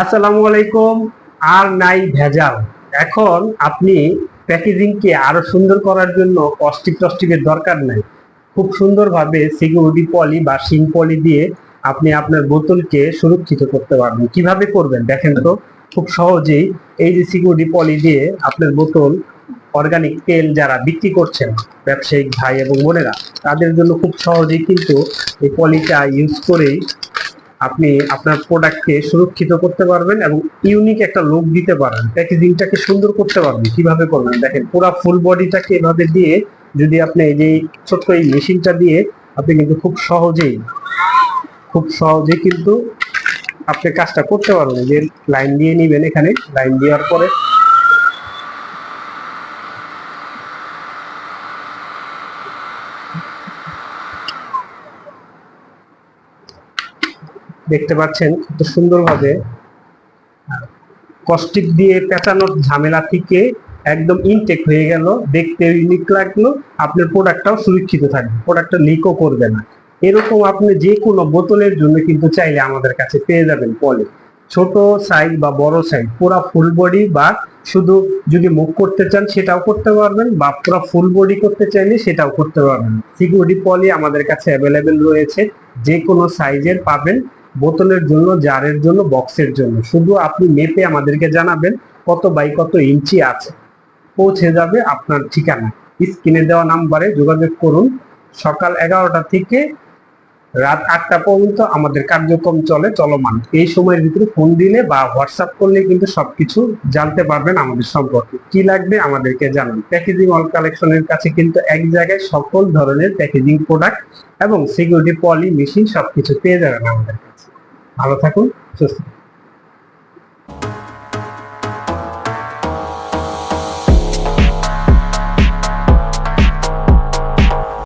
আসসালামু আলাইকুম আর নাই ভেজাল। এখন আপনি প্যাকেজিংকে আরও সুন্দর করার জন্য কস্টিক টস্টিকের দরকার নাই। খুব সুন্দরভাবে সিকিউরিটি পলি বা সিং পলি দিয়ে আপনি আপনার বোতলকে সুরক্ষিত করতে পারবেন। কীভাবে করবেন দেখেন তো? খুব সহজেই এই যে সিকিউরিটি পলি দিয়ে আপনার বোতল, অর্গানিক তেল যারা বিক্রি করছেন, ব্যবসায়িক ভাই এবং বোনেরা, তাদের জন্য খুব সহজেই কিন্তু এই পলিটা ইউজ করেই আপনি আপনার প্রোডাক্টকে সুরক্ষিত করতে পারবেন এবং ইউনিক একটা লুক দিতে পারেন প্যাকেজিংটাকে সুন্দর করতে পারবেন। কীভাবে করবেন? দেখেন, পুরো ফুল বডিটাকে এভাবে দিয়ে যদি আপনি এই যে ছোট্ট এই মেশিনটা দিয়ে, আপনি কিন্তু খুব সহজেই, খুব সহজে কিন্তু আপনি কাজটা করতে পারবেন। যে লাইন দিয়ে নেবেন এখানে। লাইন দেওয়ার পরে দেখতে পাচ্ছেন কত সুন্দরভাবে কস্টিক দিয়ে পেঁচানোর ঝামেলা থেকে একদম ইনটেক হয়ে গেল, দেখতে ইউনিক লাগল, আপনার প্রোডাক্টটাও সুরক্ষিত থাকবে প্রোডাক্টটা লিকও করবে না। এরকম আপনি যে কোনো বোতলের জন্য কিন্তু চাইলে আমাদের কাছে পেয়ে যাবেন পলি। ছোট সাইজ বা বড় সাইজ পুরো ফুল বডি বা শুধু যদি মুখ করতে চান সেটাও করতে পারবেন, বা পুরো ফুল বডি করতে চাইলে সেটাও করতে পারবেন। সিকিউরিটি পলি আমাদের কাছে অ্যাভেলেবেল রয়েছে যে কোনো সাইজের পাবেন। বোতলের জন্য, জারের জন্য, বক্সের জন্য। শুধু আপনি মেপে আমাদেরকে জানাবেন কত বাই কত ইঞ্চি আছে। পৌঁছে যাবে আপনার ঠিকানা। স্ক্রিনে দেওয়া নাম্বারে যোগাযোগ করুন। সকাল এগারোটা থেকে রাত আটটা পর্যন্ত আমাদের কার্যক্রম চলে, চলমান। এই সময়ের ভিতরে ফোন দিলে বা হোয়াটসঅ্যাপ করলে কিন্তু সবকিছু জানতে পারবেন আমাদের সম্পর্কে। কি লাগবে আমাদেরকে জানান। প্যাকেজিং অল কালেকশনের কাছে কিন্তু এক জায়গায় সকল ধরনের প্যাকেজিং প্রোডাক্ট এবং সিকিউরিটি পলি মেশিন সবকিছু পেয়ে যাবেন আমাদের ভালো থাকুন সুস্থ থাকুন।